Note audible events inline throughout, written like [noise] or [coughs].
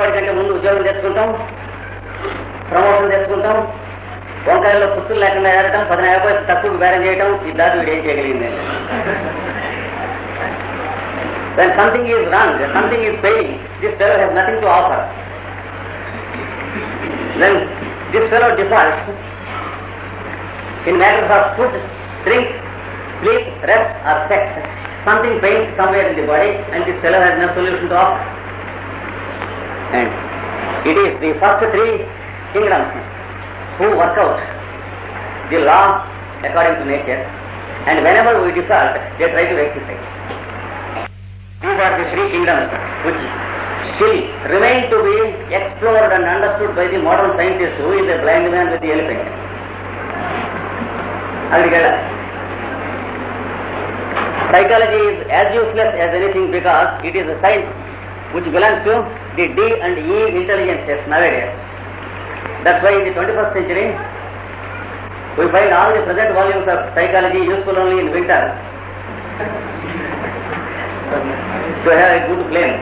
కంటే ముందు ఉద్యోగం తెచ్చుకుంటాం ప్రమోషన్ తెచ్చుకుంటాం వంకాయల్లో పుస్తులు లేకుండా ఏరటం పది యాభై తక్కువ బేరం చేయటం ఈ దాటి వీడు ఏం చేయగలిగింది When something is wrong, something is failing, this fellow has nothing to offer. When this fellow defaults in matters of food, drink, sleep, rest or sex, something fails somewhere in the body and this fellow has no solution to offer. And it is the first three kingdoms who work out the law according to nature and whenever we default, they try to rectify. These are the three kingdoms which still remain to be explored and understood by the modern scientist who is a blind man with the elephant. Agrigal. Psychology is as useless as anything because it is a science which belongs to the D and E intelligences nowadays. That's why in the 21st century, we find all the present volumes of psychology useful only in winter to have a good claim.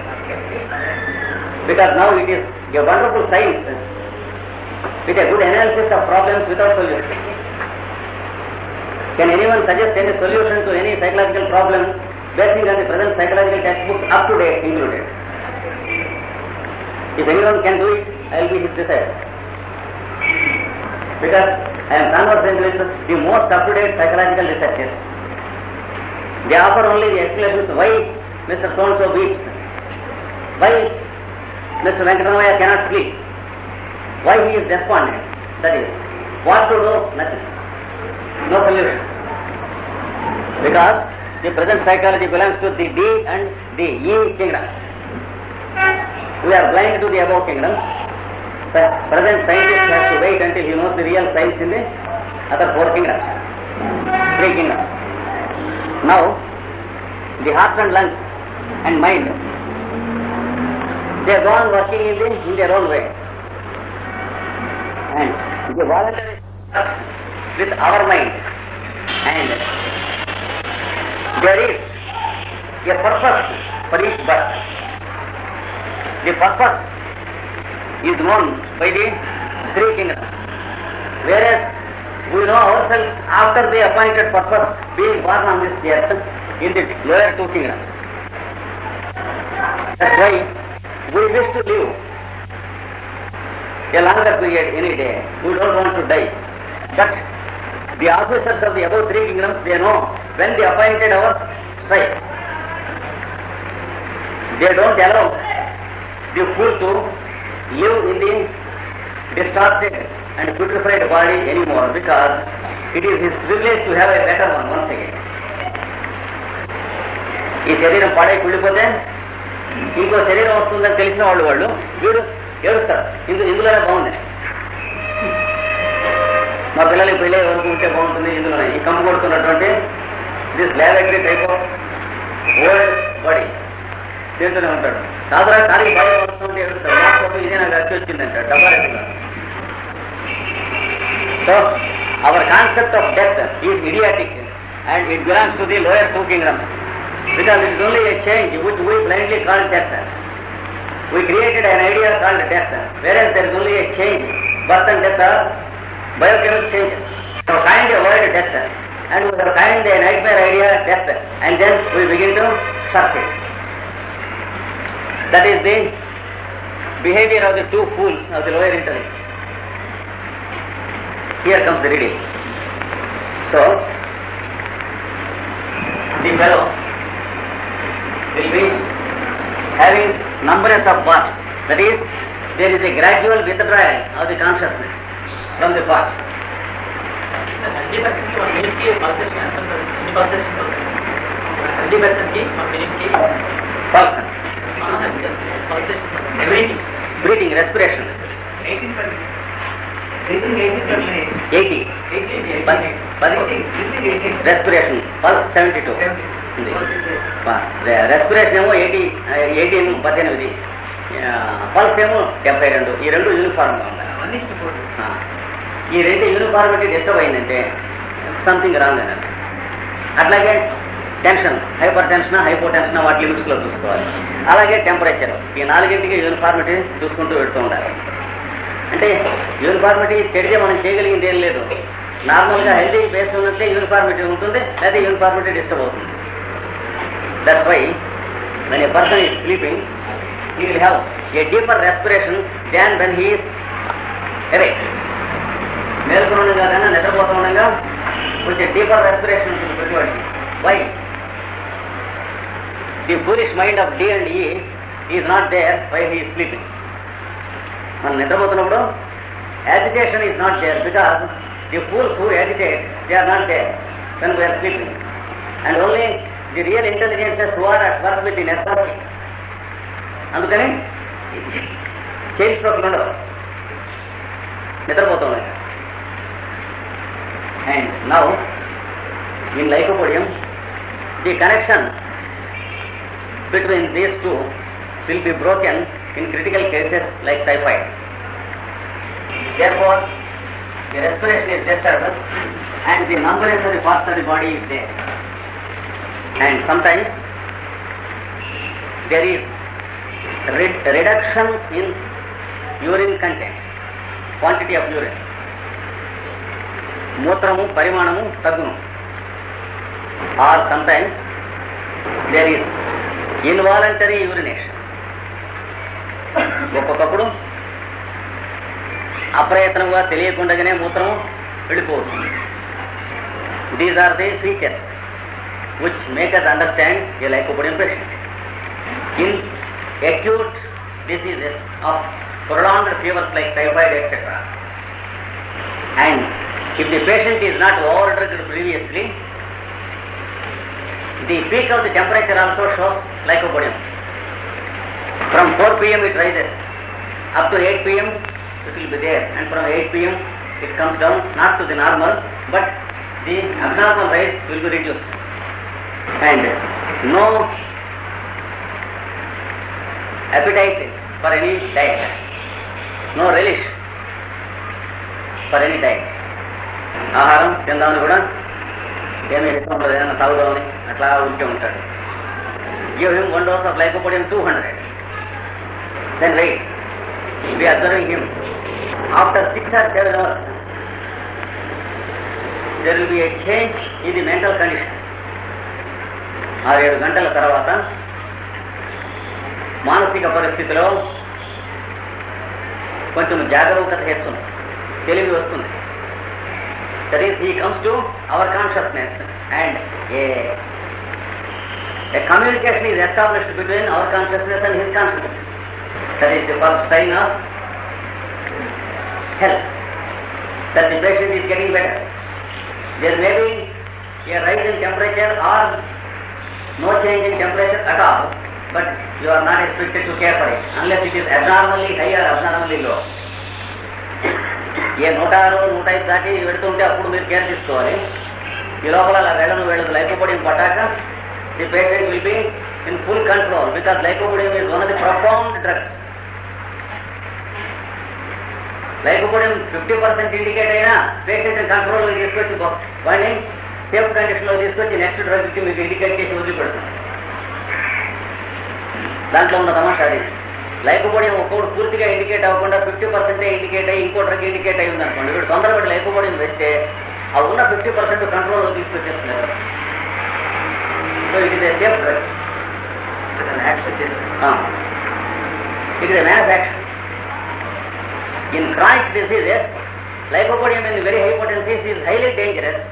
Because now it is a wonderful science with a good analysis of problems without solution. Can anyone suggest any solution to any psychological problem basing on the present psychological textbooks up to date included? If anyone can do it, I will be his disciple. Because I am conversant with the most up-to-date psychological researchers. They offer only the explanations why Mr. So-and-so weeps, why Mr. Venkatamaya cannot sleep, why he is despondent. That is, what to do, nothing. No solution. Because the present psychology belongs to the D and the E kingdoms. We are blind to the above kingdoms. The present scientist has to wait until he knows the real science in the other four kingdoms, three kingdoms. Now, the heart and lungs and mind, they go on working in, the, in their own way. And the voluntary with our mind. And there is a purpose for each birth. The purpose is known by the three kingdoms. Whereas we know ourselves after the appointed purpose being born on this earth in the lower two kingdoms. That's why we wish to live a longer period any day. We don't want to die. But the officers of the above three kingdoms, they know when they appointed our strike. They don't allow you could to live in the distorted and putrefied body anymore because it is his privilege to have a better one once again. ఈ శరీరం పాడై కుళ్ళిపోతే ఇంకో శరీరం వస్తుందని తెలిసిన వాళ్ళు వాళ్ళు వీడు ఏడుస్తారు. ఇందు ఇందులోనే బాగుంది. మా పిల్లలకి పెళ్ళే వరకు ఉంటే బాగుంటుంది? ఇందులోనే. ఈ కంపు కొడుతున్నటువంటి this laboratory type of old body చేస్తూనే ఉంటాడు. దాదాపు ఖాళీ body వస్తుంటే ఏడుస్తాడు నా కోసం ఇదే నాకు వచ్చి వచ్చిందంట డబ్బా రేటుగా so our concept of death is idiotic and it belongs to the lower two kingdoms because it is only a change which we blindly call death. We created an idea called death, whereas there is only a change. Birth and death are biochemical changes. We have coined a word death, and we have coined a nightmare idea death, and then we begin to search it. That is the behavior of the two fools of the lower intellect. Here comes the reading. So, the fellow will be having numbers of parts. That is, there is a gradual withdrawal of the consciousness from the parts. consciousness breathing eighteen percent 80, eighteen పది, పది. Breathing eighteen respiration, pulse 72. ఉంది. Respiration ఏమో eighty eighteen పద్దెనిమిది. Pulse ఏమో డెబ్బై రెండు. ఈ రెండు యూనిఫామ్గా ఇస్ ఫోర్ ఆ, ఈ రెండు యూనిఫార్మిటీ డిస్టర్బ్ అయిందంటే సంథింగ్ రాంగ్ అని అర్థం. అట్లాగే tension hypertension hypotension వాటి లిమిట్స్లో చూసుకోవాలి. అలాగే టెంపరేచర్ ఈ నాలుగింటికి యూనిఫార్మిటీ చూసుకుంటూ పెడుతూ ఉండాలి. అంటే యూనిఫార్మిటీ చెడితే మనం చేయగలిగింది ఏం లేదు. నార్మల్గా హెల్తీ బేస్ ఉన్నట్లే యూనిఫార్మిటీ ఉంటుంది లేదా యూనిఫార్మిటీ డిస్టర్బ్ అవుతుంది. That's why when a person is sleeping, he will have a deeper respiration than when he is awake. మేల్కొని ఉండగా నిద్రపోతూ ఉండగా కొంచెం డీపర్ రెస్పిరేషన్ ఉంటుంది ప్రతివాడికి. Why the foolish mind of the and ఈ is not there why he sleeping మనం నిద్రపోతున్నప్పుడు agitation is not there because the fools who agitate they are not there when we are sleeping and only the real intelligences who are at work within SRT అందుకని chain స్ట్రోక్లు ఉండవు నిద్రపోతున్నాయి and now in life podium the connection between these two will be broken in critical cases like typhoid. Therefore, the respiration is disturbed and the numbness of the of the body is there. And sometimes there is re- reduction in urine content, quantity of urine. మూత్రము పరిమాణము తగ్గును or sometimes there is involuntary urination ఒక్కొక్కప్పుడు అప్రయత్నంగా తెలియకుండానే మూత్రం వెళ్ళిపోతుంది these are the features which make us understand a lycopodium patient in acute diseases of prolonged fevers like typhoid etc. And if the patient is not overdrugged previously, the peak of the temperature also shows lycopodium. From 4 pm it rises up to 8 pm it will be there and from 8 pm it comes down not to the normal but the abnormal rise will be reduced and no appetite for any diet no relish for any diet ఆహారం తిందామని కూడా ఏమీ ఇష్టం ఉండదు ఏమైనా తాగుదామని అట్లా ఉంటే ఉంటాడు. Give him one dose of life lycopodium two hundred then wait we observing him after six or seven hours there will be a change in the mental condition ఆరేడు గంటల తర్వాత మానసిక పరిస్థితిలో కొంచెం జాగరూకత హెచ్చుంది. తెలివి వస్తుంది. That is, he comes to our consciousness and a, a communication is established between our consciousness and his consciousness. That is the first sign of health. That the patient is getting better. There may be a rise in temperature or no change in temperature at all, but you are not expected to care for it unless it is abnormally high or abnormally low. ఏ నూట ఆరు నూట ఐదు దాటి పెడుతుంటే అప్పుడు మీరు care తీసుకోవాలి. ఈ లోపల అలా వెళ్ళను వెళ్ళదు lycopodium పట్టాక the patient will be in full control because lycopodium is one of the profound drugs lycopodium fifty percent indicate అయినా పేషెంట్ కంట్రోల్ తీసుకొచ్చి వాడిని సేఫ్ కండిషన్లో తీసుకొచ్చి నెక్స్ట్ డ్రగ్ ఇచ్చి మీకు ఇండికేట్ చేసి వదిలిపెడుతుంది దాంట్లో ఉన్న తమాషా అది. లైకోపోడియం ఒక్కొక్కడు పూర్తిగా ఇండికేట్ అవ్వకుండా ఫిఫ్టీ పర్సెంటే ఇండికేట్ అయ్యి ఇంకో ఇండికేట్ అయ్యింది అనుకోండి వీడు తొందరపడి లైకోపోడియం వేస్తే ఆ ఉన్న ఫిఫ్టీ పర్సెంట్ కంట్రోల్లో తీసుకొచ్చేస్తున్నారు. So it is a safe drug it is manufacture in chronic diseases lycopodium in very high potencies is highly dangerous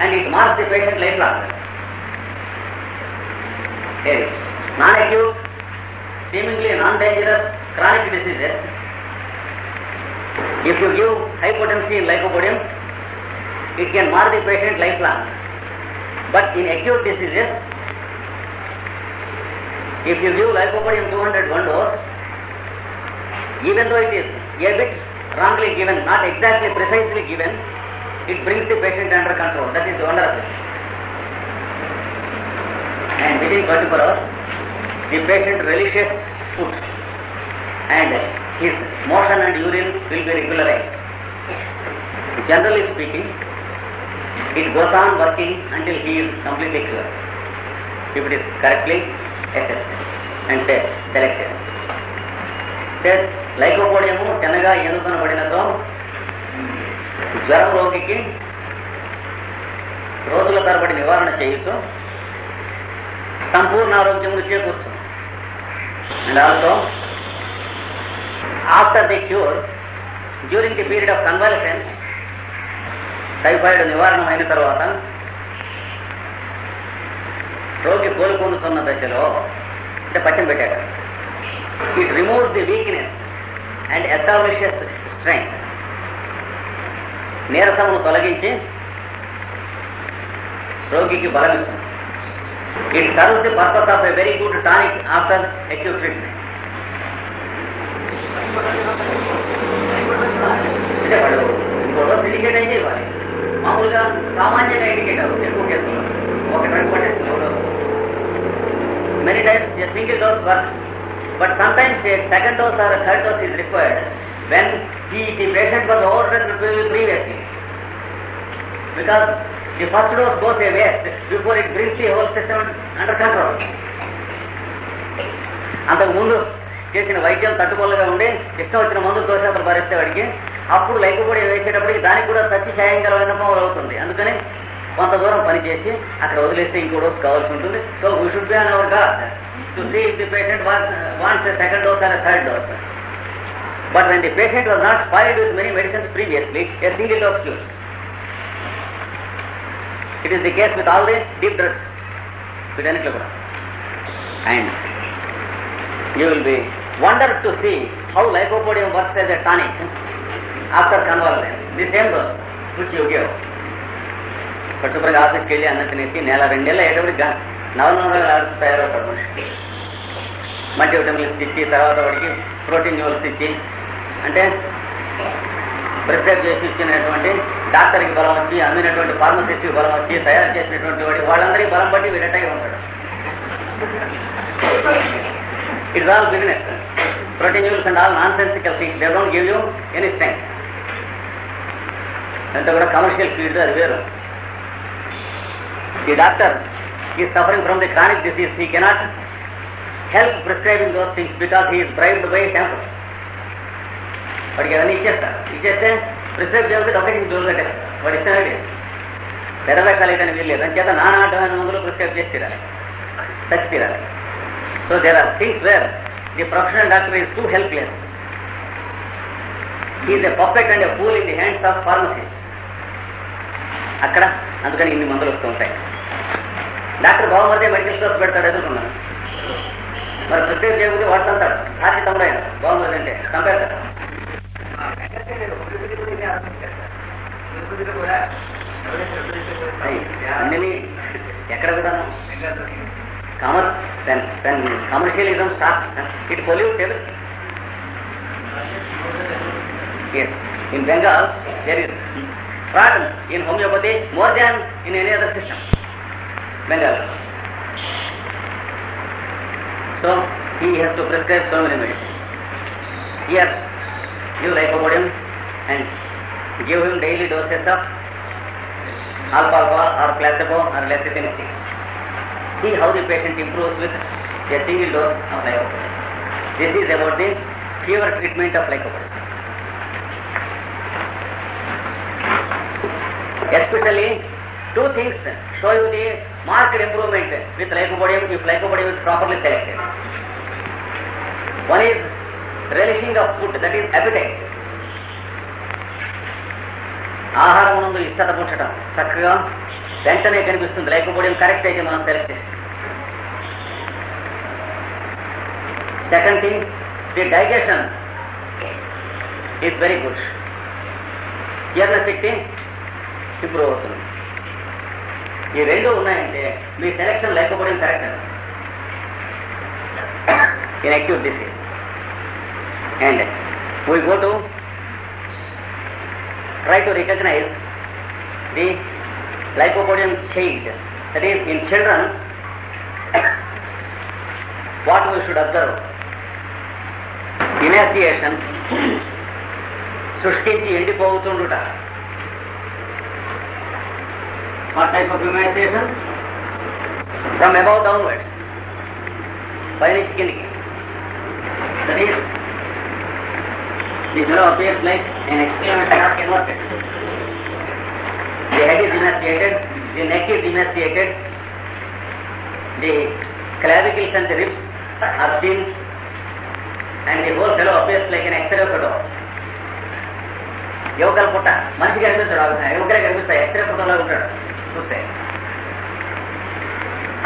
and it marks the patient life long non acute seemingly non-dangerous chronic diseases, if you give high potency lycopodium, it can mar the patient lifelong. But in acute diseases, if you give lycopodium 200 one dose, even though it is a bit wrongly given, not exactly precisely given, it brings the patient under control. That is the wonder of it. And within 24 hours, the patient relishes food and his motion and urine will be regularized. Generally speaking, It goes on working until he is completely cured. If it is correctly assessed and said, selected. Said, లైకోపోడియము తెనగా ఎన్నుకొనబడినతో జ్వరం రోగికి రోజుల తరబడి నివారణ చేయొచ్చు సంపూర్ణ ఆరోగ్యమును చేకూర్చు and also after the cure during the period of convalescence typhoid నివారణ అయిన తర్వాత రోగి కోలుకొనుతున్న దశలో అంటే పచ్చం పెట్టాక it removes the weakness and establishes strength నీరసమును తొలగించి రోగికి బలమిస్తుంది ఇస్తుంది it serves the purpose of a very good tonic after acute treatment అంటే వాడు ఇంకో రోజు ఇండికేట్ అయితే ఇవ్వాలి మామూలుగా సామాన్యంగా ఇండికేట్ అవుతుంది ఎక్కువ కేసుల్లో ఒక రెండు పట్టేస్తుంది many times single dose works but sometimes second dose or third dose is required when uh the patient was over previously because the first dose goes a waste before it brings the whole system under control అంతకు ముందు చేసిన వైద్యం తట్టుకోలుగా ఉండి ఇష్టం వచ్చిన మందులు దోషాలు భరిస్తే వాడికి అప్పుడు లైక్ కూడా వేసేటప్పటికి దానికి కూడా తచ్చి చేయంగల విన్నపం అవుతుంది. అందుకని కొంత దూరం పనిచేసి అక్కడ వదిలేస్తే ఇంకో డోస్ కావాల్సి ఉంటుంది. So we should be on our guard to see the patient wants second dose and third dose but when the patient was not spoiled with many medicines previously a single dose cures it is the case with all the deep drugs వీటన్నిటిలో కూడా and you will be wondered to see how lycopodium works as a tonic after convalescence. The same dose which you give. శుభ్రంగా ఆఫీస్కి వెళ్ళి అన్న తినేసి నెల రెండేళ్ళు అయ్యేటప్పుడు నవనవరాలు ఆడుతూ తయారవుతాడు మనిషి మల్టీ విటమిన్స్ ఇచ్చి తర్వాత వాడికి ప్రోటీన్ న్యూల్స్ ఇచ్చి అంటే ప్రిపేర్ చేసి ఇచ్చినటువంటి డాక్టర్కి బలం వచ్చి అమ్మినటువంటి ఫార్మసిస్ట్కి బలం వచ్చి తయారు చేసినటువంటి వాడి వాళ్ళందరికీ బలం పట్టి వీడటై ఉంటాడు It's all business. And all nonsensical things they don't give you any strength. అంతా కూడా కమర్షియల్ ఫీల్డ్ అది వేరు ఈ డాక్టర్ ఈ suffering from the chronic disease he cannot help prescribing those things because he is bribed by sample వాడికి అవన్నీ ఇచ్చేస్తారు ఇచ్చేస్తే ప్రిస్క్రైబ్ చేయకపోతే డబ్బుకి దూరం కట్టేస్తారు వాడు ఇస్తానండి పెరవేకాలి కానీ వీల్లేదు అని చేత నానా అడ్డమైన మందులు ప్రిస్క్రైబ్ చేసి తీరాలి. చచ్చి తీరాలి. So there are things where the professional doctor is too helpless. He is a puppet and a fool in the hands of అక్కడ అందుకని ఇన్ని మందులు వస్తూ ఉంటాయి. డాక్టర్ బాగుమరిదే మెడికల్ స్టోర్స్ పెడతాడు ఎదుర్కొన్నాను. మరి ప్రిస్క్రైబ్ చేయకపోతే వాడుతుంటాడు ఆర్చి తమ్ముడు ఆయన బాగుమరిది అంటే చంపేస్తాడు అన్ని ఎక్కడ విధానం commerce, then, then commercialism starts, it pollutes. Yes, in Bengal, there is fraud in homeopathy more than in any other system. Bengal. So, he has to prescribe so many medicines. Here, give lycopodium and give him daily doses of alfalfa or placebo or lecithin 6 see how the patient improves with a single dose of lycopodium. This is about the fever treatment of lycopodium. Especially two things show you the marked improvement with lycopodium if lycopodium is properly selected. One is relishing of food, that is appetite. ఆహారం నందు ఇష్టత పుట్టడం. చక్కగా వెంటనే కనిపిస్తుంది. లేకపోవడం correct అయితే మనం select చేస్తాం. Second thing the digestion is very good జీర్ణశక్తి ఇంప్రూవ్ అవుతుంది ఈ రెండు ఉన్నాయంటే మీ సెలెక్షన్ లేకపోవడం correct in active disease And we go to try to recognize the lycopodium shade. That is, in children, [coughs] what we should observe? Emaciation, శుష్కించి ఎండిపోతుండుట What type of emaciation? From above downwards. పైనుంచి కిందికి That is, The mirror appears like an external extreme dark converted. The head is enunciated, the neck is enunciated, the clavicles and the ribs are thin, and the whole fellow appears like an X-ray photo. యువకుల పుట్ట మనిషి కనిపించడు యువకులే కనిపిస్తాయి x ray ఫోటోలో ఉంటాడు చూస్తే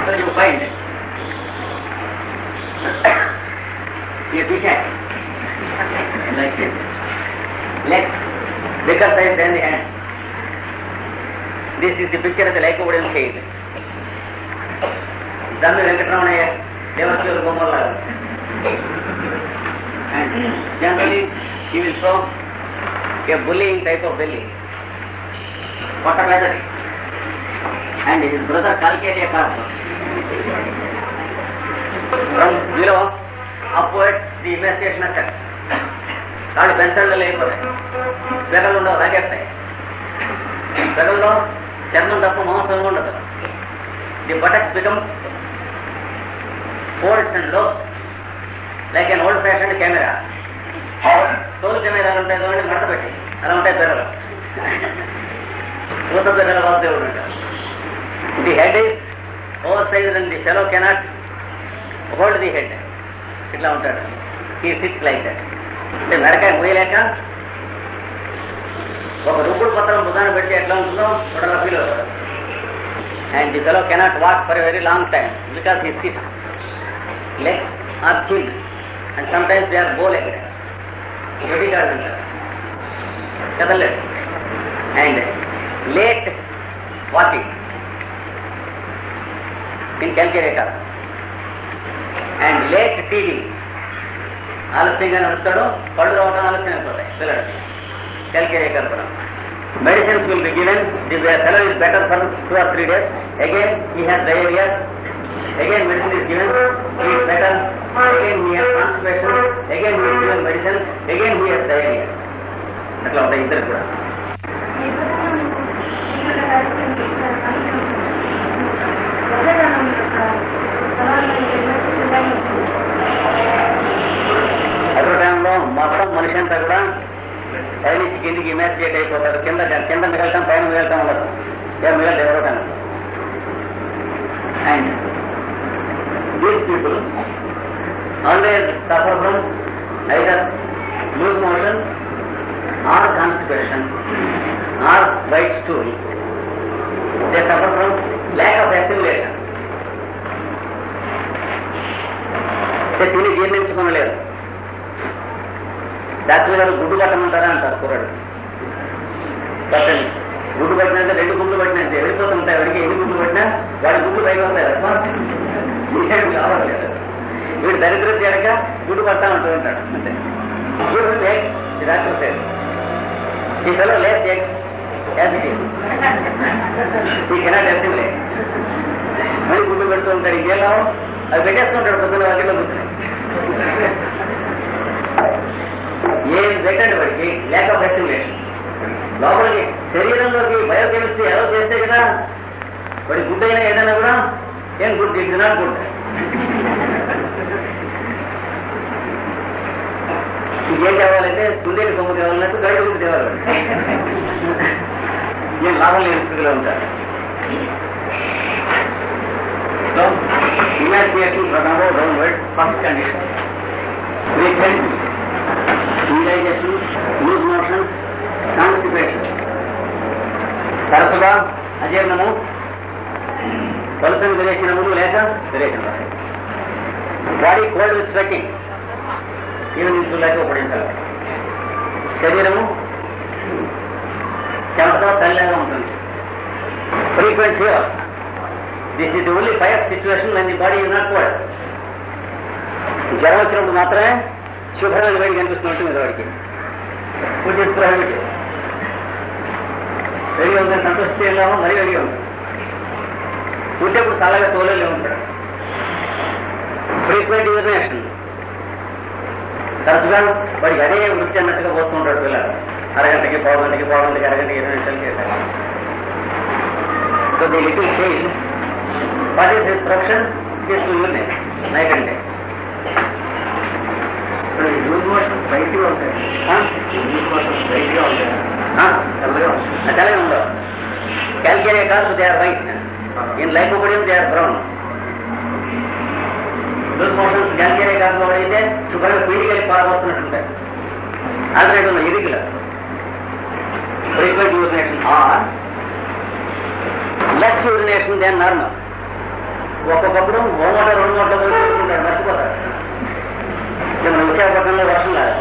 so you find ఈ teacher Like it. Legs. Bigger size than the hand. This is the picture of the lycopodium shade. Dhamma Venkatramana never shows Gomala. And generally he will show a bullying type of belly. What a weather. And his brother Kalkariya Karma. From below upwards the emaciation occurs. కాళ్ళు పెంచండి లేకపోతే పిల్లలు ఉండవు లాగేస్తాయి పిల్లల్లో చర్మం తప్ప మాంసం ఉండదు. The buttocks become folds and loose like an old fashion camera తోలు కెమెరాలు ఉంటాయి చూడండి మడత పెట్టి. అలా ఉంటాయి పిల్లలు పూత పిల్లల వాళ్ళ దేవుడు ఉంటారు the head is over size and the fellow cannot hold the head ఇట్లా ఉంటాడు. ఈ సిక్స్ లైక్ దట్ అంటే మెడకాయ పోయలేక ఒక రూపుడు పత్రం బుధాన్ని పెడితే ఎట్లా ఉంటుందో చూడాల ఫీల్ అవుతాడు and the fellow cannot walk for a very long time because he six legs are thin and some times they are bow leg ready card అంటారు కదలేదు and late walking in calculator and late feeding ఆలస్యంగా నడుస్తాడు కళ్ళు రావడం ఆలస్యం అయిపోతాయి పిల్లడు calculate కలపడం medicines will be given the fellow is better for two or three days again he has diarrhoea again medicine is given he is better again he has constipation again he is given medicine again he has diarrhoea అట్లా ఉంటాయి ఇద్దరు కూడా అదే టైంలో మొత్తం మనిషి అంతా కూడా పైనుంచి కిందికి ఇమాజినేట్ అయిపోతారు. కింద కింద మిగలటం పైన మిగలటం ఉండదు ఏ మిగలదు ఎవరో time and these people always suffer from either loose motion or constipation or white stool they suffer from lack of assimilation తిని జీర్ణించుకోనలేరు. డాక్టర్ గారు గుడ్డు కట్టమంటారా అంటారు కుర్రాడు కట్టండి. గుడ్డు పట్టినంటే రెండు గుడ్లు పట్టినంటే వెళ్ళిపోతుంటాయి వాడికి. ఎన్ని గుడ్లు పట్టినా వాడి గుడ్లు పైకి వస్తాయి వీడు కావాలి వీడు దరిద్ర తేడక గుడ్డు పడతా ఉంటూ ఉంటాడు అంతే. గుడ్డు లేక్ డాక్టర్ సార్ ఈ సెలవు లేక్ లేక్ ఈ కెనాట్ ఎస్టింగ్ మళ్ళీ గుడ్డు పెడుతూ ఉంటాడు. ఇంకేం అది పెట్టేస్తుంటాడు పొద్దున్న వాటిలో కూర్చున్నాయి ఏం పెట్టండి వాడికి? లేక ఫెస్టివేషన్ లోపలికి శరీరంలోకి బయోకెమిస్ట్రీ ఎలా చేస్తే కదా వాడి గుడ్ అయినా ఏదైనా కూడా ఏం గుడ్ ఇట్ నాట్ ఏం కావాలంటే కుందేటి కొమ్ము కావాలన్నట్టు గడి గుడ్డు తేవాలి. ఏం లాభం లేని స్థితిలో ఉంటారు imagination from round downward first condition frequent indigestion, loose motion, తరచుగా అజీర్ణము పలుసని విరేచనములు లేక విరేచన body cold with sweating evening లేక ఉపయోగించాలి శరీరము చెమటతో చల్లగా ఉంటుంది frequent fever this is only five situation and the body is not cold జ్వరం వచ్చినప్పుడు మాత్రమే శుభ్రమైన వేడి కనిపిస్తూ ఉంటుంది వాడికి. ఫుడ్ ఇస్ ప్రైవేట్ వేడిగా ఉందని సంతోషిస్తే వెళ్ళామో మరీ వేడిగా ఉంది. పుట్టేప్పుడు చల్లగా తోలలే ఉంటాడు ఫ్రీక్వెంట్ యూరినేషన్ తరచుగా వాడికి అదే వృత్తి అన్నట్టుగా పోతూ ఉంటాడు పిల్లలు. అరగంటకి పావు గంటకి పావు గంటకి అరగంటకి ఇరవై నిమిషాలకి So the little child, what is his profession? He is అలాగే ఉండవు. Calcarea carb they are white in lycopodium they are brown loose motions calcarea కార్స్లో అయితే శుభ్రంగా పీడికలు పారబోతున్నట్టుంటాయి ఆల్టర్నేట్ ఉన్నాయి irregular frequent urination or less urination than normal ఒక్కొక్కప్పుడు ఓ మూట రెండు మూటలు మర్చిపోతారు ఇక్కడ మన విశాఖపట్నంలో వర్షం లేదు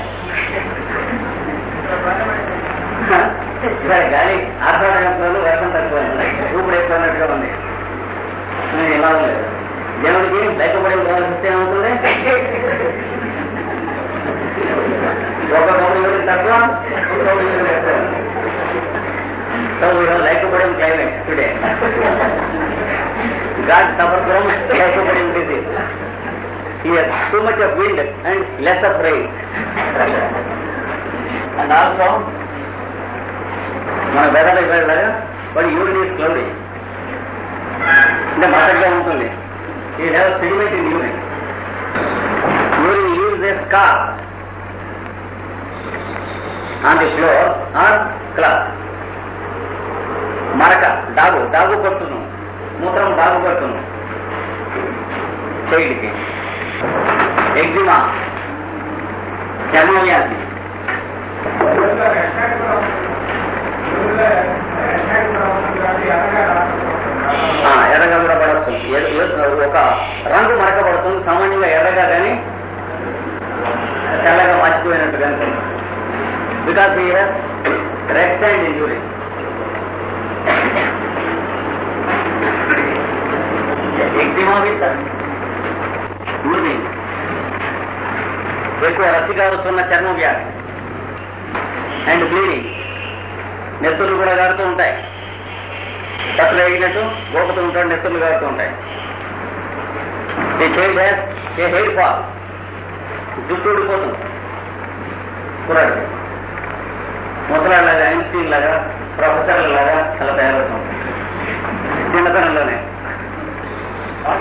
సరే గాలి ఆహ్లాదకరంలో వర్షం తక్కువ ఊపిరి వేస్తున్నట్టుగా ఉంది. నేను ఇలా లేదు దేవుడికి లేకపోతే కావాల్సి ఏమవుతుంది? ఒక ఎవరికి తక్కువ ఒక్కొక్కప్పుడు ఎవరికి ఎక్కువ. సో వీళ్ళు లేకపోవడం క్లైమేట్ టుడే గాడ్ సఫర్ లేకపోవడం disease Here, too much of wind and less of rain. and also, మన వెదర్ వెళ్ళగా వాడు యూరిన్ ఈస్ క్లౌడీ అంటే మతగా ఉంటుంది he have sediment in urine urine use they scar on the floor or cloth మరక డాగు డాగు కొట్టును మూత్రం డాగు కొట్టును చైల్డ్కి eczema చర్మవ్యాధి ఆ, ఎర్రగా కూడా పడవచ్చు ఎ- ఎ- ఒక రంగు మరక పడుతుంది సామాన్యంగా ఎర్రగా కానీ తెల్లగా మార్చిపోయినట్టు కానీ because he has red and injury eczema with urine ఎక్కువ రసిగారుతున్న చర్మ వ్యాధి. And bleeding. నెత్తులు కూడా గారుతూ ఉంటాయి. కత్తులు వేగినట్టు గోపుతూ ఉంటాడు నెత్తులు గారుతూ ఉంటాయి. ఈ child has a hair fall. జుట్టు ఊడిపోతుంది. కురాడు ముసలాళ్ళగా ఐన్స్టీన్ లాగా ప్రొఫెసర్ల లాగా అలా తయారవుతుంది చిన్నతనంలోనే ఆ?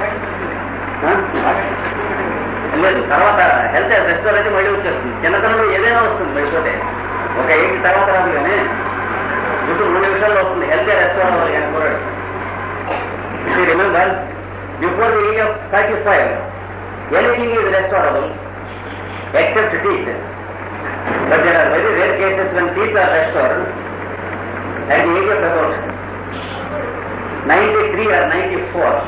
లేదు తర్వాత హెల్త్ రెస్టోర్ అయితే మళ్ళీ వచ్చేస్తుంది. చిన్నతనంలో ఏదైనా వస్తుంది మళ్ళీపోతే ఒక ఎయిట్ తర్వాత రాదు కానీ ఇప్పుడు మూడు నిమిషాల్లో వస్తుంది. హెల్త్ రెస్టోర్ అవ్వాలి కానీ కూడా. Remember before the age of thirty five anything is restorable except teeth but there are very rare cases one teeth are restore at the age of about ninety three or ninety four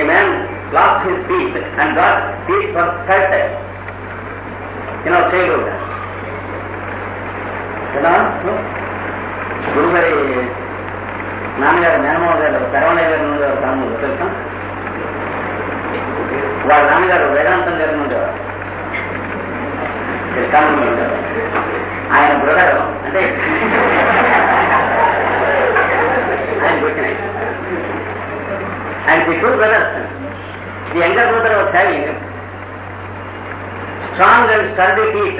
a man lost his teeth and got teeth for third time in our childhood. కదా hmm? గురుగారి నాన్నగారు మేనమావ గారు శరవణయ్య గారి నుండి తమ్ముడు తెలుసా? వాళ్ళ నాన్నగారు వేదాంతం గారి నుండి శ్రీకాంతం ఉండేవారు ఆయన బ్రదర్ అంటే ఆయన వచ్చినాయి And the two brothers, the younger brother was having strong and sturdy teeth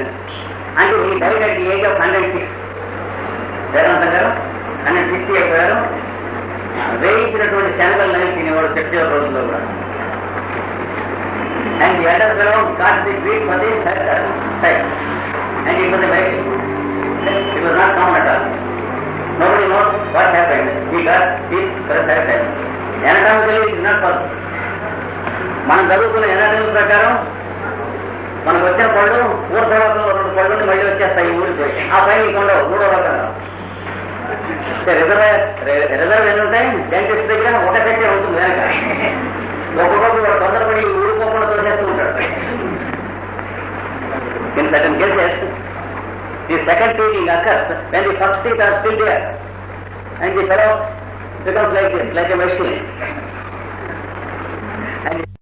until he died at the age of 106. వేదాంతం గారు హండ్రెడ్ సిక్స్టీ అయిపోయారు వేయించినటువంటి శనగలు నవి తినేవాడు చెట్టు రోజుల్లో కూడా and the other fellow got the weak for the side and it was a very it was not common at all nobody knows what happened. He got this for a third time. Anatomically it not possible మనం చదువుకున్న ఎనటామిక్ ప్రకారం మనకు వచ్చిన పళ్ళు మూడు తర్వాత రెండు పళ్ళు మళ్ళీ వచ్చేస్తాయి ఊరికి. ఆ పైన ఇంక ఉండవు మూడో రకంగా. రిజర్వ్ రిజర్వ్ ఎన్ని ఉంటాయి? డెంటిస్ట్ దగ్గర ఒక సెట్టే ఉంటుంది వెనక. ఒక్కొక్కరు వాడు తొందరపడి ఊరుకోకుండా తోసేస్తూ ఉంటాడు in certain cases the second treating occurs when the first teeth are still there and the fellow becomes like this like a machine And